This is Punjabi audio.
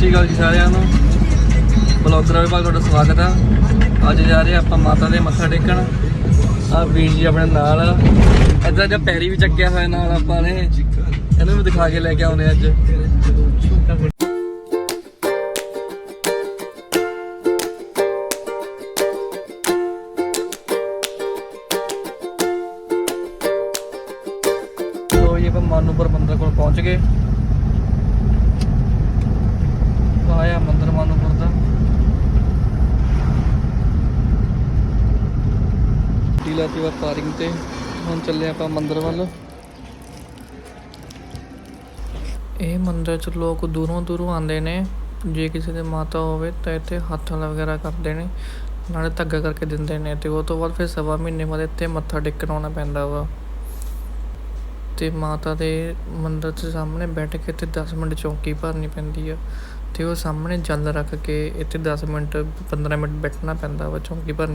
ਸ਼੍ਰੀ ਅਕਾਲ ਜੀ ਸਾਰਿਆਂ ਨੂੰ। ਬਲੌਗਰ ਵਿਭਾਗ ਤੁਹਾਡਾ ਸਵਾਗਤ ਆ। ਅੱਜ ਜਾ ਰਹੇ ਆਪਾਂ ਮਾਤਾ ਦੇ ਮੱਥਾ ਟੇਕਣ। ਆ ਵੀਰ ਜੀ ਆਪਣੇ ਨਾਲ ਆ। ਇੱਧਰ ਜਿਹਾ ਪੈਰੀ ਵੀ ਚੱਕਿਆ ਹੋਇਆ ਨਾਲ ਆਪਾਂ ਨੇ। ਇਹਨੂੰ ਵੀ ਦਿਖਾ ਕੇ ਲੈ ਕੇ ਆਉਨੇ ਅੱਜ। ਲੋ ਜੀ, ਆਪਾਂ ਮਾਨੂਪੁਰ ਮੰਦਿਰ ਕੋਲ ਪਹੁੰਚ ਗਏ। ਮੰਦਰ ਮਾਨੂਪੁਰ ਦਾ। ਡੀਲਾ ਤੇ ਪਾਰਕਿੰਗ ਤੇ। ਹੁਣ ਚੱਲੇ ਆਪਾਂ ਮੰਦਿਰ ਵੱਲ। ਇਹ ਮੰਦਿਰ ਚ ਲੋਕ ਦੂਰੋਂ ਦੂਰੋਂ ਆਉਂਦੇ ਨੇ। ਜੇ ਕਿਸੇ ਦੇ ਮਾਤਾ ਹੋਵੇ ਤਾਂ ਇੱਥੇ ਹੱਥ ਵਗੈਰਾ ਕਰਦੇ ਨੇ। ਨਾਲੇ ਧੱਗਾ ਕਰਕੇ ਦਿੰਦੇ ਨੇ ਤੇ ਉਹ ਤੋਂ ਬਾਅਦ ਫਿਰ ਸਵਾ ਮਹੀਨੇ ਬਾਅਦ ਇੱਥੇ ਮੱਥਾ ਟੇਕਣ ਆਉਣਾ ਪੈਂਦਾ ਵਾ। ਤੇ ਮਾਤਾ ਦੇ ਮੰਦਰ ਦੇ ਸਾਹਮਣੇ ਬੈਠ ਕੇ ਇੱਥੇ 10 ਮਿੰਟ ਚੌਂਕੀ ਭਰਨੀ ਪੈਂਦੀ ਆ। ਤੇ ਉਹ ਸਾਹਮਣੇ ਜਲ ਰੱਖ ਕੇ ਇੱਥੇ ਦਸ ਮਿੰਟ 15 ਮਿੰਟ ਬੈਠਣਾ ਪੈਂਦਾ ਵਾ, ਚੌਂਕੀ ਭਰਨੀ